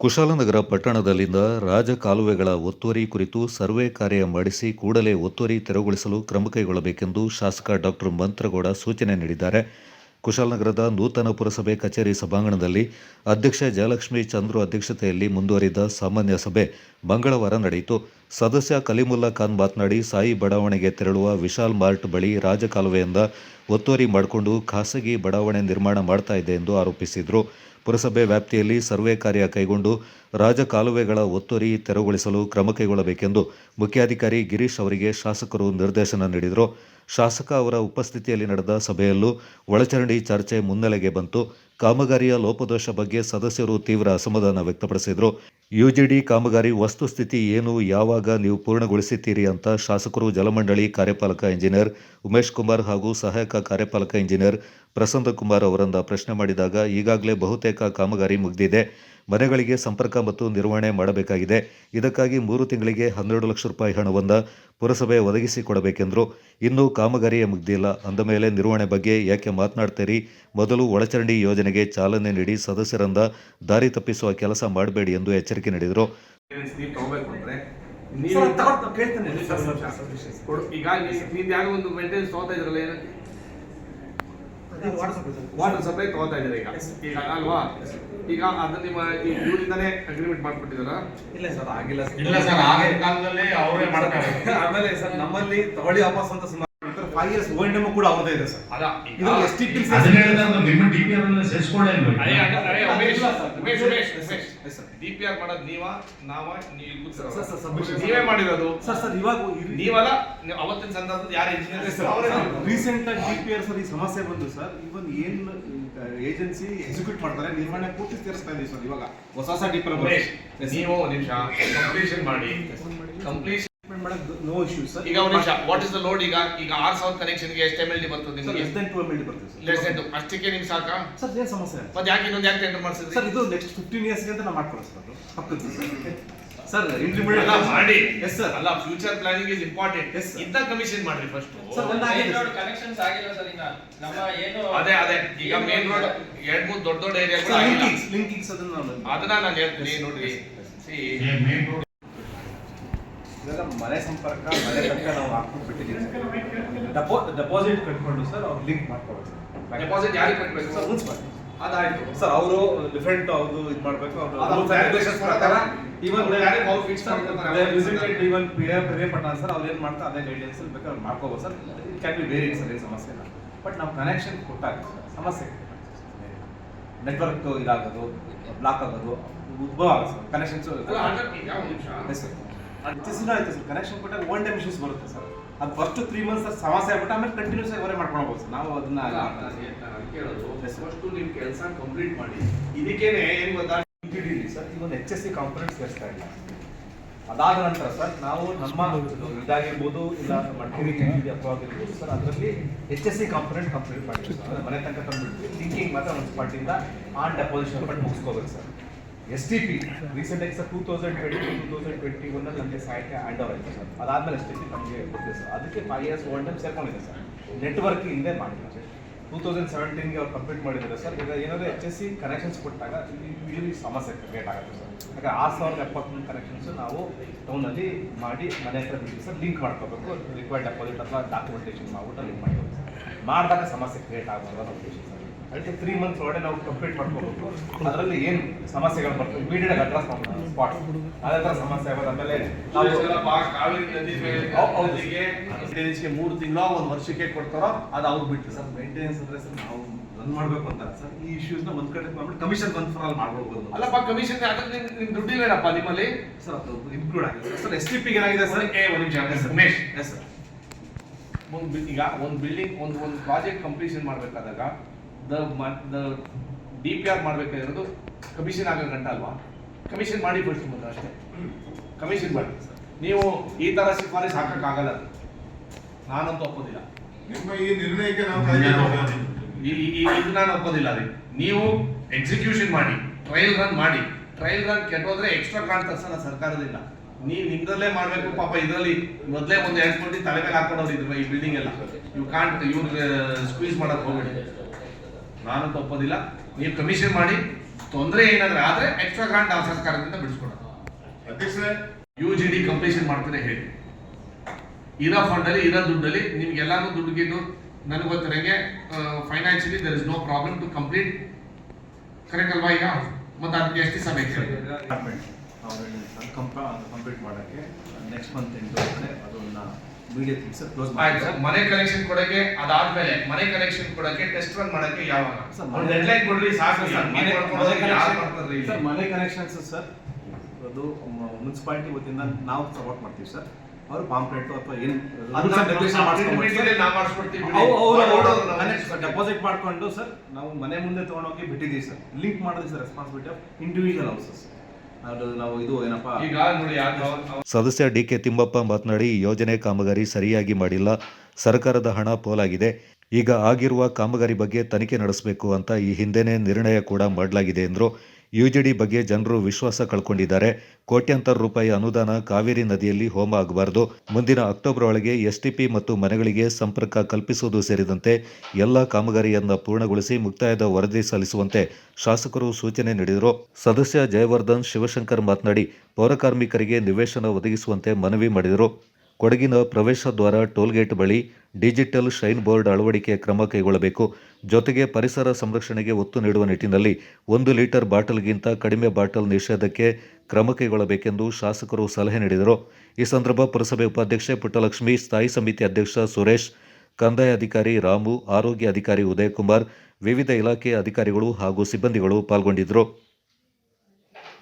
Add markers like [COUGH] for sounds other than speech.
ಕುಶಾಲನಗರ ಪಟ್ಟಣದಲ್ಲಿಂದ ರಾಜ ಕಾಲುವೆಗಳ ಒತ್ತುವರಿ ಕುರಿತು ಸರ್ವೆ ಕಾರ್ಯ ಮಾಡಿಸಿ ಕೂಡಲೇ ಒತ್ತುವರಿ ತೆರವುಗೊಳಿಸಲು ಕ್ರಮ ಕೈಗೊಳ್ಳಬೇಕೆಂದು ಶಾಸಕ ಡಾಕ್ಟರ್ ಮಂತ್ರಗೌಡ ಸೂಚನೆ ನೀಡಿದ್ದಾರೆ. ಕುಶಾಲನಗರದ ನೂತನ ಪುರಸಭೆ ಕಚೇರಿ ಸಭಾಂಗಣದಲ್ಲಿ ಅಧ್ಯಕ್ಷ ಜಯಲಕ್ಷ್ಮಿ ಚಂದ್ರು ಅಧ್ಯಕ್ಷತೆಯಲ್ಲಿ ಮುಂದುವರಿದ ಸಾಮಾನ್ಯ ಸಭೆ ಮಂಗಳವಾರ ನಡೆಯಿತು. ಸದಸ್ಯ ಕಲಿಮುಲ್ಲಾ ಖಾನ್ ಮಾತನಾಡಿ, ಸಾಯಿ ಬಡಾವಣೆಗೆ ತೆರಳುವ ವಿಶಾಲ್ ಮಾರ್ಟ್ ಬಳಿ ರಾಜಕಾಲುವೆಯಿಂದ ಒತ್ತುವರಿ ಮಾಡಿಕೊಂಡು ಖಾಸಗಿ ಬಡಾವಣೆ ನಿರ್ಮಾಣ ಮಾಡ್ತಾ ಎಂದು ಆರೋಪಿಸಿದರು. ಪುರಸಭೆ ವ್ಯಾಪ್ತಿಯಲ್ಲಿ ಸರ್ವೆ ಕಾರ್ಯ ಕೈಗೊಂಡು ರಾಜಕಾಲುವೆಗಳ ಒತ್ತುವರಿ ತೆರವುಗೊಳಿಸಲು ಕ್ರಮ ಕೈಗೊಳ್ಳಬೇಕೆಂದು ಮುಖ್ಯಾಧಿಕಾರಿ ಗಿರೀಶ್ ಅವರಿಗೆ ಶಾಸಕರು ನಿರ್ದೇಶನ ನೀಡಿದರು. ಶಾಸಕ ಅವರ ಉಪಸ್ಥಿತಿಯಲ್ಲಿ ನಡೆದ ಸಭೆಯಲ್ಲೂ ಒಳಚರಂಡಿ ಚರ್ಚೆ ಮುನ್ನೆಲೆಗೆ ಬಂತು. ಕಾಮಗಾರಿಯ ಲೋಪದೋಷ ಬಗ್ಗೆ ಸದಸ್ಯರು ತೀವ್ರ ಅಸಮಾಧಾನ ವ್ಯಕ್ತಪಡಿಸಿದರು. ಯುಜಿಡಿ ಕಾಮಗಾರಿ ವಸ್ತುಸ್ಥಿತಿ ಏನು, ಯಾವಾಗ ನೀವು ಪೂರ್ಣಗೊಳಿಸುತ್ತೀರಿ ಅಂತ ಶಾಸಕರು ಜಲಮಂಡಳಿ ಕಾರ್ಯಪಾಲಕ ಇಂಜಿನಿಯರ್ ಉಮೇಶ್ ಕುಮಾರ್ ಹಾಗೂ ಸಹಾಯಕ ಕಾರ್ಯಪಾಲಕ ಇಂಜಿನಿಯರ್ ಪ್ರಸನ್ನ ಕುಮಾರ್ ಅವರಿಂದ ಪ್ರಶ್ನೆ ಮಾಡಿದಾಗ ಈಗಾಗಲೇ ಬಹುತೇಕ ಕಾಮಗಾರಿ ಮುಗಿದಿದೆ. ಮನೆಗಳಿಗೆ ಸಂಪರ್ಕ ಮತ್ತು ನಿರ್ವಹಣೆ ಮಾಡಬೇಕಾಗಿದೆ. ಇದಕ್ಕಾಗಿ ಮೂರು ತಿಂಗಳಿಗೆ ಹನ್ನೆರಡು ಲಕ್ಷ ರೂಪಾಯಿ ಹಣವನ್ನು ಪುರಸಭೆ ಒದಗಿಸಿಕೊಡಬೇಕೆಂದರು ಇನ್ನೂ ಕಾಮಗಾರಿಯೇ ಮುಗ್ದಿಲ್ಲ. ಅಂದಮೇಲೆ ನಿರ್ವಹಣೆ ಬಗ್ಗೆ ಯಾಕೆ ಮಾತನಾಡ್ತೀರಿ? ಮೊದಲು ಒಳಚರಂಡಿ ಯೋಜನೆಗೆ ಚಾಲನೆ ನೀಡಿ ಸದಸ್ಯರಿಂದ ದಾರಿ ತಪ್ಪಿಸುವ ಕೆಲಸ ಮಾಡಬೇಡಿ ಎಂದು ಎಚ್ಚರಿಕೆ ನೀಡಿದರು. ಅದ್. ಈಗ ಒಂದು ಮೇಂಟೆನೆನ್ಸ್ ತಗೋತಾ ಇದ್ರಲ್ಲ ಏನಕ್ಕೆ ಅದೇ ವಾಟ್ಸಪ್ ಇದೆ. ವಾಟರ್ ಸಪ್ಲೈ ತಗೋತಾ ಇದ್ದಾರೆ ಈಗ. ಈಗ. ಅಲ್ವಾ ಈಗ ಅದು ನಿಮ್ಮ ಈ ಇವರಿಂದಾನೇ ಅಗ್ರಿಮೆಂಟ್ ಮಾಡ್ಕೊಟ್ಟಿದಾರ ಇಲ್ಲ ಸರ್ ಆಗಿಲ್ಲ ಸರ್. ಇಲ್ಲ ಸರ್ ಆಗಿನ ಕಾಲದಲ್ಲಿ ಅವರೇ ಮಾಡ್ತಾರೆ. [LAUGHS] ಆಮೇಲೆ ಸರ್ ನಮ್ಮಲ್ಲಿ ತಗೊಳ್ಳಿ ವಾಪಸ್ ಅಂತ ಸುಮಾರು ಫೈವ್ ಇಯರ್ಸ್ ಓ ಕೂಡ ಅವ್ರದೇ ಇದೆ ಸರ್. ಅಲ್ಲ ಇದು ಎಸ್ ಟಿ ಪಿ ಅದನ್ನ ಹೇಳಿದ್ರೆ ಅದು ನಿಮ್ಮ D P R. D P ಮಾಡೋದು ನೀವ ನಾವ ನೀವು. ನೀವೇ ಮಾಡಿರೋದು. ಸರ್ ಸರ್ ಇವಾಗ ನೀವಲ್ಲ ನೀವು ಅವತ್ತಿನ ಸಂದರ್ಭದಲ್ಲಿ ಯಾರು ಇಂಜಿನಿಯರ್ ರೀಸೆಂಟ್ ಆಗಿ ಡಿ ಪಿ ಆರ್ ಸರ್ ಈ ಸಮಸ್ಯೆ ಬಂದು ಸರ್ ಇವನ್ ಏನ್ ಏಜೆನ್ಸಿ ಎಕ್ಸಿಕ್ಯೂಟ್ ಮಾಡ್ತಾರೆ ನಿರ್ವಹಣೆ ಪೂರ್ತಿ ಸೇರಿಸ್ತಾ ಇದೀವಿ ಸರ್ ಇವಾಗ. ಹೊಸ ಹೊಸ ಡಿ ಪಿ ನೀವು ಒಂದ್ ನಿಮಿಷ ಕಂಪ್ಲೀಷನ್ ಮಾಡಿ. ಕಂಪ್ಲೀಷನ್ ನೋ ಇಶ್ಯೂ ಸರ್ ಈಗ ಒಂದ್ ನಿಮಿಷ. ವಾಟ್ ಇಸ್ ದ ಲೋಡ್ ಈಗ ಈಗ ಆರ್ ಸಾವಿರ ಕನೆಕ್ಷನ್ಗೆ ಎಷ್ಟು ಎಂ ಎಲ್ ಡಿ ಬರ್ತದೆ ಸರ್ ನಿಮಗೆ? Yes then two M L D ಬರ್ತದೆ ಲೆಸ್ ಸರ್ ದೆನ್ ಅಷ್ಟಕ್ಕೆ ನಿಮ್ಗೆ ಸಾಕಾ? ಸರ್ ಏನು ಸಮಸ್ಯೆ? ಇಲ್ಲ. ಮತ್ತೆ ಯಾಕೆ ಇನ್ನೊಂದು ಯಾಕೆ ಟೆಂಡರ್ ಮಾಡಿಸಿದ್ರಿ? ಸರ್ ಇದು ನೆಕ್ಸ್ಟ್ ಫಿಫ್ಟೀನ್ ಇಯರ್ಸ್ಗೆ ಅಂತ ನಾವು ಮಾಡ್ಕೊಳ್ಳೋದು ಸರ್ ಅದು. ಸರ್ ಅಲ್ಲ ಇಂಟರ್ಮೀಡಿಯೇಟ್ ಮಾಡಿ. ಎಸ್ ಸರ್ ಅಲ್ಲ future planning is important yes ಇಂತ ಕಮಿಷನ್ ಮಾಡ್ರಿ ಫಸ್ಟ್ ಸರ್ ಒಂದು ಆಗಿದೆ ಸರ್. ಕನೆಕ್ಷನ್ಸ್ ಆಗಿಲ್ಲ ಸರ್ ಇನ್ನ. ನಮ್ಮ ಏನು ಅದೇ ಅದೇ. ಈಗ ಮೇನ್ ರೋಡ್ ಎರಡ್ ಮೂರ್ ದೊಡ್ಡ ದೊಡ್ಡ ಏರಿಯಾಗಳು ಸರ್ ಆಗಿಲ್ಲ. ಲಿಂಕಿಂಗ್ಸ್ ಲಿಂಕಿಂಗ್ಸ್ ಅದನ್ನ ನಾವು ಅದನ್ನ ನಾನು ಹೇಳ್ತೀನಿ ನೋಡಿ See, ಮೇನ್ ರೋಡ್ ಇವಾಗ ಮನೆ ಸಂಪರ್ಕ ಮನೆ ತನಕ ನಾವು ಹಾಕ್ಬಿಟ್ಟು ಬಿಟ್ಟಿದ್ದೀವಿ ಡೆಪೋ ಡೆಪಾಸಿಟ್ ಕಟ್ಕೊಂಡು ಸರ್ ಅವ್ರು ಲಿಂಕ್ ಮಾಡ್ಕೋಬೇಕು ಡೆಪಾಸಿಟ್ ಯಾರಿಗೆ ಕಟ್ಟಬೇಕು ಸರ್ ಮುನ್ಸಿಪಾಲ್. ಅದಾಯ್ತು. ಸರ್ ಅವರು ಡಿಫ್ರೆಂಟ್ ಅವ್ರದ್ದು ಇದು ಮಾಡಬೇಕು ಇವನ್ ಪ್ರಿಯಪಟ್ಟಣ ಸರ್. ಅವ್ರು ಏನು ಮಾಡ್ತಾರೆ ಅದೇ ಗೈಡೆನ್ಸ್ ಬೇಕಾದ್ರೆ ಅವ್ರು ಮಾಡ್ಕೋಬೋದು sir. It can be very sir ಏನು ಸಮಸ್ಯೆ ಇಲ್ಲ. ಬಟ್ ನಾವು ಕನೆಕ್ಷನ್ ಕೊಟ್ಟಾಗ ಸರ್ ಸಮಸ್ಯೆ ನೆಟ್ವರ್ಕ್ ಇದಾಗೋದು ಬ್ಲಾಕ್ ಆಗೋದು ಉದ್ಭವ ಆಗುತ್ತೆ ಸರ್. ಕನೆಕ್ಷನ್ಸ್ ಒಂದ್ ಹೆಚ್ಚಿನ ಆಯ್ತು ಸರ್. ಕನೆಕ್ಷನ್ ಕೊಟ್ಟಾಗ ಒನ್ ಡೇ ಇಶ್ಯೂಸ್ ಬರುತ್ತೆ ಸರ್. ಅದು ಫಸ್ಟ್ ತ್ರೀ ಮಂತ್ಸ್ ಸಮಸ್ಯೆ ಆಗ್ಬಿಟ್ಟು ಆಮೇಲೆ ಕಂಟಿನ್ಯೂಸ್ ಆಗಿ ಅವರೇ ಮಾಡ್ಕೊಳ್ಬೋದು ಸರ್. ನಾವು ಅದನ್ನ ಕೇಳೋದು. ಫಸ್ಟ್ ನಿಮ್ ಕೆಲಸ ಕಂಪ್ಲೀಟ್ ಮಾಡಿ. ಇದಕ್ಕೇನೆ ಏನು ಗೊತ್ತಾ? ಸರ್ ಇವೊಂದು ಎಚ್ ಎಸ್ ಸಿ ಕಾಂಪೊನೆಂಟ್ ಸೇರಿಸ್ತಾ ಇಲ್ಲ. ಅದಾದ ನಂತರ ಸರ್ ನಾವು ನಮ್ಮ ಇದಾಗಿರ್ಬೋದು ಇಲ್ಲ ಮಡಿಕೇರಿ ಅಥವಾ ಆಗಿರ್ಬೋದು. ಸರ್ ಅದರಲ್ಲಿ H S C component complete ಮಾಡಿದ್ವಿ. ಸರ್ ಮನೆ ತನಕ ತಂದ್ಬಿಟ್ಟು ಲಿಂಕಿಂಗ್ ಮಾತ್ರ ಸ್ಪಾಟಿಂದ ಆನ್ ಡೆಪಾಸಿಷನ್ ಬಟ್ ಮುಗಿಸ್ಕೋಬೇಕು ಸರ್ ಎಸ್ ಟಿ ಪಿ ರೀಸೆಂಟಾಗಿ sir two thousand twenty two thousand twenty ಒನ್ನಲ್ಲಿ ನಮಗೆ ಸಹಾಯಕ್ಕೆ ಹ್ಯಾಂಡ್ ಓವರ್ ಆಯಿತು ಸರ್. ಅದಾದಮೇಲೆ ಎಸ್ ಟಿ ಪಿ ನಮಗೆ ಕೊಟ್ಟಿದೆ ಸರ್. ಅದಕ್ಕೆ ಫೈವ್ ಇಯರ್ಸ್ ಒನ್ ಟೈಮ್ ಸೇರ್ಕೊಂಡಿದೆ ಸರ್. ನೆಟ್ವರ್ಕ್ ಹಿಂದೆ ಮಾಡಿಲ್ಲ ಟೂ ತೌಸಂಡ್ ಸೆವೆಂಟೀನ್ಗೆ ಅವ್ರು ಕಂಪ್ಲೀಟ್ ಮಾಡಿದ್ದಾರೆ ಸರ್. ಈಗ ಏನಾದರೂ ಎಚ್ ಎಸ್ ಸಿ ಕನೆಕ್ಷನ್ಸ್ ಕೊಟ್ಟಾಗ ಇಲ್ಲಿ ಸಮಸ್ಯೆ ಕ್ರಿಯೇಟ್ ಆಗುತ್ತೆ ಸರ್. ಯಾಕಂದ್ರೆ ಆರು ಸಾವಿರದ ಎಪ್ಪತ್ಮೂರು ಕನೆಕ್ಷನ್ಸ್ ನಾವು ಟೌನಲ್ಲಿ ಮಾಡಿ ಮನೆ ಹತ್ರ ಬಿಟ್ಟು ಸರ್ ಲಿಂಕ್ ಮಾಡ್ಕೋಬೇಕು. ರಿಕ್ವೈರ್ಡ್ ಡೆಪಾಸಿಟ್ ಅಥವಾ ಡಾಕ್ಯುಮೆಂಟೇಷನ್ ಮಾಡ್ಬಿಟ್ಟು ಲಿಂಕ್ ಮಾಡ್ಕೋಬೇಕು ಸರ್. ಮಾಡಿದಾಗ ಸಮಸ್ಯೆ ಕ್ರಿಯೇಟ್ ಅನ್ನೋ ಉದ್ದೇಶ ಸರ್. ಅದಕ್ಕೆ ತ್ರೀ ಮಂತ್ಸ್ ಒಳಗಡೆ ನಾವು ಕಂಪ್ಲೀಟ್ ಮಾಡ್ಕೋಬೇಕು. ಅದರಲ್ಲಿ ಏನು ಸಮಸ್ಯೆಗಳು ಬರ್ತವೆ? ಇಮಿಡಿಯೇಟ್ ಆಗಿ ಅಡ್ರೆಸ್ ಮಾಡ್ಬೋದು ಸ್ಪಾಟ್ ಅದೇ ಥರ ಸಮಸ್ಯೆ ಆಗೋದು ಆಮೇಲೆ ಮೇಂಟೆನೆನ್ಸ್ಗೆ ಮೂರು ತಿಂಗಳು ಒಂದು ವರ್ಷಕ್ಕೆ ಕೊಡ್ತಾರೋ ಅದು ಅವ್ರು ಬಿಟ್ಟು. ಸರ್ ಮೇಂಟೆನೆನ್ಸ್ ಅಂದ್ರೆ ಸರ್ ನಾವು ರನ್ ಮಾಡಬೇಕು ಅಂತ. ಸರ್ ಈ ಇಶ್ಯೂಸ್ನ ಒಂದ್ ಕಡೆ ಮಾಡ್ಬಿಟ್ಟು ಕಮಿಷನ್ ಬಂದ್ ಫಾರ್ ಆಲ್ ಮಾಡ್ಬೋದು ಅಲ್ಲಪ್ಪ ಕಮಿಷನ್ ಯಾಕಂದ್ರೆ ನಿಮ್- ನಿಮ್ ದುಡ್ಡಿಲ್ವೇನಪ್ಪ ನಿಮ್ಮಲ್ಲಿ? ಸರ್ ಅದು ಇನ್ಕ್ಲೂಡ್ ಆಗಿದೆ. ಸರ್ ಎಸ್ ಟಿ ಪಿಗೆ ಏನಾಗಿದೆ ಸರ್? ಏ, ಜಾಗ ನಿಮಿಷ, ಉಮೇಶ್. ಎಸ್ ಸರ್ ಒಂದು ಈಗ ಒಂದು ಬಿಲ್ಡಿಂಗ್ ಒಂದು ಒಂದು ಪ್ರಾಜೆಕ್ಟ್ ಕಂಪ್ಲೀಷನ್ ಮಾಡಬೇಕಾದಾಗ the the D P R ಮಾಡಬೇಕಾಗಿರೋದು ಕಮಿಷನ್ ಆಗೋ ಗಂಟ ಅಲ್ವಾ? ಕಮಿಷನ್ ಮಾಡಿ ಬಿಡ್ತೀನಿ ಮೊದಲು ಅಷ್ಟೇ. ಕಮಿಷನ್ ಮಾಡಿ. ನೀವು ಈ ತರ ಶಿಫಾರಸ್ ಹಾಕೋಕ್ಕಾಗಲ್ಲ. ಅದು. ನಾನಂತೂ ಒಪ್ಪೋದಿಲ್ಲ. ನಿಮ್ಮ ಈ ನಿರ್ಣಯಕ್ಕೆ ನಾವು ನಾನು ಒಪ್ಪೋದಿಲ್ಲ ರೀ. ನೀವು ಎಕ್ಸಿಕ್ಯೂಷನ್ ಮಾಡಿ ಟ್ರಯಲ್ ರನ್ ಮಾಡಿ ಟ್ರಯಲ್ ರನ್ ಕೆಟ್ಟೋದ್ರೆ ಎಕ್ಸ್ಟ್ರಾ ತರ್ಸಲ್ಲ ಸರ್ಕಾರದಿಂದ. ನೀವು ನಿಮ್ದಲ್ಲೇ ಮಾಡಬೇಕು ಪಾಪ ಇದರಲ್ಲಿ ಮೊದಲೇ ಒಂದು ಎರಡು ಕೋಟಿ ತಲೆ ಮೇಲೆ ಹಾಕೊಂಡವ್ರು ಇದ್ರ ಈ ಬಿಲ್ಡಿಂಗ್ ಎಲ್ಲ. ಇವ್ ಕಾಂಟ್ ಇವ್ರ ಸ್ಕ್ವೀಸ್ ಮಾಡಕ್ ಹೋಗ್ಬೇಡಿ. ನಾನು ತಪ್ಪೋದಿಲ್ಲ. ನೀವು ಕಮಿಷನ್ ಮಾಡಿ. ತೊಂದರೆ ಏನಾದ್ರೆ ಆದ್ರೆ ಎಕ್ಸ್ಟ್ರಾ ಗ್ರಾಂಟ್ ಆ ಸರ್ಕಾರದಿಂದ ಬಿಡಿಸ್ಕೊಡೋದು. ಅಧ್ಯಕ್ಷರೇ. ಯು ಜಿ ಡಿ ಕಂಪ್ಲೀಷನ್ ಮಾಡ್ತಾರೆ ಹೇಳಿ. ಇರೋ ಫಂಡಲ್ಲಿ ಇರೋ ದುಡ್ಡಲ್ಲಿ ನಿಮ್ಗೆಲ್ಲಾನು ದುಡ್ಡು ಗಿಡ್ಡು ನನಗೆ ಗೊತ್ತಿರಂಗೆ financially there is no problem to complete correct ಅಲ್ವಾ ಈಗ? ಮತ್ತು ಅದಕ್ಕೆ ಎಷ್ಟು ಸಮಯ ಬೇಕು? ಕಂಪ್ಲೀಟ್ ಮಾಡೋಕ್ಕೆ ನೆಕ್ಸ್ಟ್ ಮಂತ್ ಎಂಟು ಅದನ್ನ ಇಮಿಡಿಯೇಟ್ಲಿ ಸರ್ ಕ್ಲೋಸ್ ಆಯ್ತು ಸರ್ ಮನೆ ಕನೆಕ್ಷನ್ ಕೊಡಕ್ಕೆ ಅದಾದ್ಮೇಲೆ ಮನೆ ಕನೆಕ್ಷನ್ ಕೊಡಕ್ಕೆ ಟೆಸ್ಟ್ ರನ್ ಮಾಡಕ್ಕೆ ಯಾವಾಗ? ಸರ್, ಡೆಡ್ ಲೈನ್ ಕೊಡ್ರಿ ಸಾಕು ಸರ್, ಮನೆ? ಸರ್ ಮನೆ ಕನೆಕ್ಷನ್ಸ್ ಸರ್ ಅದು ಮುನ್ಸಿಪಾಲಿಟಿ ವತಿಯಿಂದ ನಾವು ಸಪೋರ್ಟ್ ಮಾಡ್ತೀವಿ ಸರ್. ಅವರು ಪಾಂಪ್ಲೆಟ್ ಅಥವಾ ಏನು. ಡೆಪಾಸಿಟ್ ಮಾಡ್ಕೊಂಡು ಸರ್ ನಾವು ಮನೆ ಮುಂದೆ ತಗೊಂಡೋಗಿ ಬಿಟ್ಟಿದ್ದೀವಿ ಸರ್. ಲಿಂಕ್ ಮಾಡಿದ್ವಿ sir responsibility of individual houses ಅದು ನಾವು ಇದು ಏನಪ್ಪಾ? ಈಗ ನೋಡಿ ಯಾವ್ದು ಅವ್ರು- ಸದಸ್ಯ ಡಿಕೆ ತಿಮ್ಮಪ್ಪ ಮಾತನಾಡಿ ಈ ಯೋಜನೆ ಕಾಮಗಾರಿ ಸರಿಯಾಗಿ ಮಾಡಿಲ್ಲ ಸರ್ಕಾರದ ಹಣ ಪೋಲಾಗಿದೆ. ಈಗ ಆಗಿರುವ ಕಾಮಗಾರಿ ಬಗ್ಗೆ ತನಿಖೆ ನಡೆಸಬೇಕು ಅಂತ ಈ ಹಿಂದೆನೇ ನಿರ್ಣಯ ಕೂಡ ಮಾಡಲಾಗಿದೆ ಎಂದರು ಯುಜಿಡಿ ಬಗ್ಗೆ ಜನರು ವಿಶ್ವಾಸ ಕಳ್ಕೊಂಡಿದ್ದಾರೆ. ಕೋಟ್ಯಾಂತರ ರೂಪಾಯಿ ಅನುದಾನ ಕಾವೇರಿ ನದಿಯಲ್ಲಿ ಹೋಮ ಆಗಬಾರದು. ಮುಂದಿನ ಅಕ್ಟೋಬರ್ ಒಳಗೆ ಎಸ್ಟಿಪಿ ಮತ್ತು ಮನೆಗಳಿಗೆ ಸಂಪರ್ಕ ಕಲ್ಪಿಸುವುದು ಸೇರಿದಂತೆ ಎಲ್ಲ ಕಾಮಗಾರಿಯನ್ನು ಪೂರ್ಣಗೊಳಿಸಿ ಮುಕ್ತಾಯದ ವರದಿ ಸಲ್ಲಿಸುವಂತೆ ಶಾಸಕರು ಸೂಚನೆ ನೀಡಿದರು. ಸದಸ್ಯ ಜಯವರ್ಧನ್ ಶಿವಶಂಕರ್ ಮಾತನಾಡಿ, ಪೌರಕಾರ್ಮಿಕರಿಗೆ ನಿವೇಶನ ಒದಗಿಸುವಂತೆ ಮನವಿ ಮಾಡಿದರು. ಕೊಡಗಿನ ಪ್ರವೇಶ ದ್ವಾರ ಟೋಲ್ಗೇಟ್ ಬಳಿ ಡಿಜಿಟಲ್ ಶೈನ್ ಬೋರ್ಡ್ ಅಳವಡಿಕೆ ಕ್ರಮ ಕೈಗೊಳ್ಳಬೇಕು. ಜೊತೆಗೆ ಪರಿಸರ ಸಂರಕ್ಷಣೆಗೆ ಒತ್ತು ನೀಡುವ ನಿಟ್ಟಿನಲ್ಲಿ ಒಂದು ಲೀಟರ್ ಬಾಟಲ್ಗಿಂತ ಕಡಿಮೆ ಬಾಟಲ್ ನಿಷೇಧಕ್ಕೆ ಕ್ರಮ ಕೈಗೊಳ್ಳಬೇಕೆಂದು ಶಾಸಕರು ಸಲಹೆ ನೀಡಿದರು. ಈ ಸಂದರ್ಭ ಪುರಸಭೆ ಉಪಾಧ್ಯಕ್ಷೆ ಪುಟ್ಟಲಕ್ಷ್ಮಿ, ಸ್ಥಾಯಿ ಸಮಿತಿ ಅಧ್ಯಕ್ಷ ಸುರೇಶ್, ಕಂದಾಯ ಅಧಿಕಾರಿ ರಾಮು, ಆರೋಗ್ಯ ಅಧಿಕಾರಿ ಉದಯಕುಮಾರ್, ವಿವಿಧ ಇಲಾಖೆಯ ಅಧಿಕಾರಿಗಳು ಹಾಗೂ ಸಿಬ್ಬಂದಿಗಳು ಪಾಲ್ಗೊಂಡಿದ್ದರು.